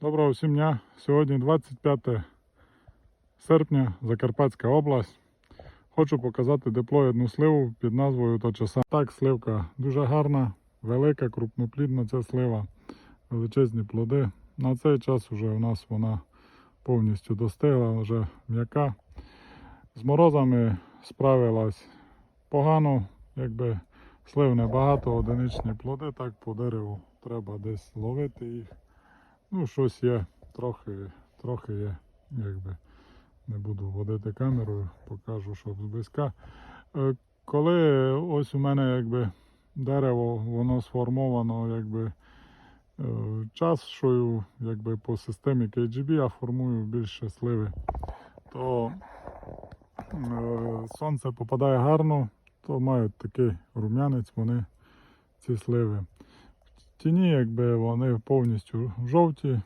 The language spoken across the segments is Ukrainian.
Доброго всім дня. Сьогодні 25 серпня, Закарпатська область. Хочу показати диплоїдну сливу під назвою Точоса. Так, сливка дуже гарна, велика, крупноплідна ця слива, величезні плоди. На цей час вже у нас вона повністю достигла, вже м'яка. З морозами справилась погано, якби слив небагато, одиничні плоди, так по дереву треба десь ловити їх. Ну, щось є, трохи, трохи є, якби не буду водити камерою, покажу, щоб зблизька. Е, Коли ось у мене якби дерево, воно сформовано якби е, чашою, якби по системі KGB я формую більше сливи, то е, сонце попадає гарно, то мають такий рум'янець вони, ці сливи. Тіні, якби вони повністю жовті.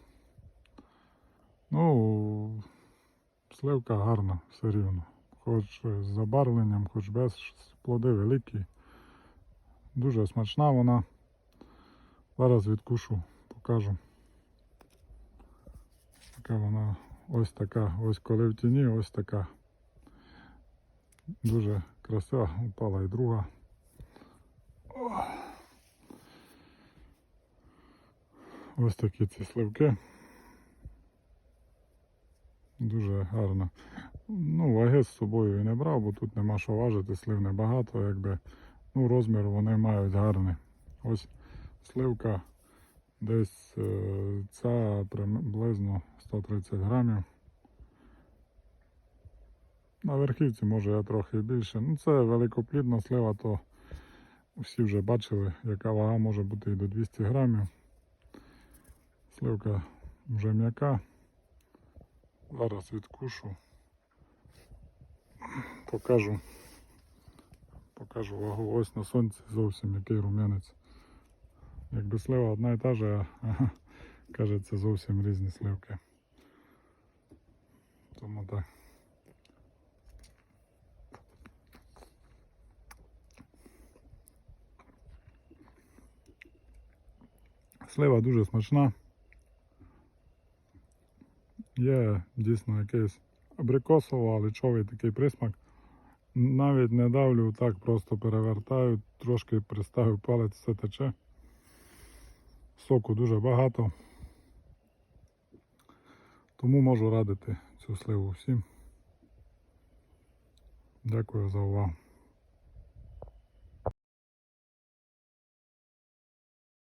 Ну, сливка гарна все рівно. Хоч з забарвленням, хоч без плоди великі. Дуже смачна вона. Зараз відкушу, покажу. Така вона ось така, ось коли в тіні, ось така. Дуже красива, упала і друга. Ось такі ці сливки. Дуже гарно. Ну, ваги з собою і не брав, бо тут нема що важити, слив небагато, якби. Ну, розмір вони мають гарний. Ось сливка десь е, ця приблизно 130 грамів. На верхівці може я трохи більше. Ну, це великоплідна слива, то всі вже бачили, яка вага може бути і до 200 грамів. Сливка вже м'яка. Зараз відкушу. Покажу. Покажу вагу. Ось на сонці зовсім який рум'янець. Якби слива одна і та же, а ага, каже, це зовсім різні сливки. Тому так. Слива дуже смачна. Є дійсно якийсь абрикосово-личовий такий присмак. Навіть не давлю, так просто перевертаю, трошки приставив палець, все тече. Соку дуже багато. Тому можу радити цю сливу всім. Дякую за увагу.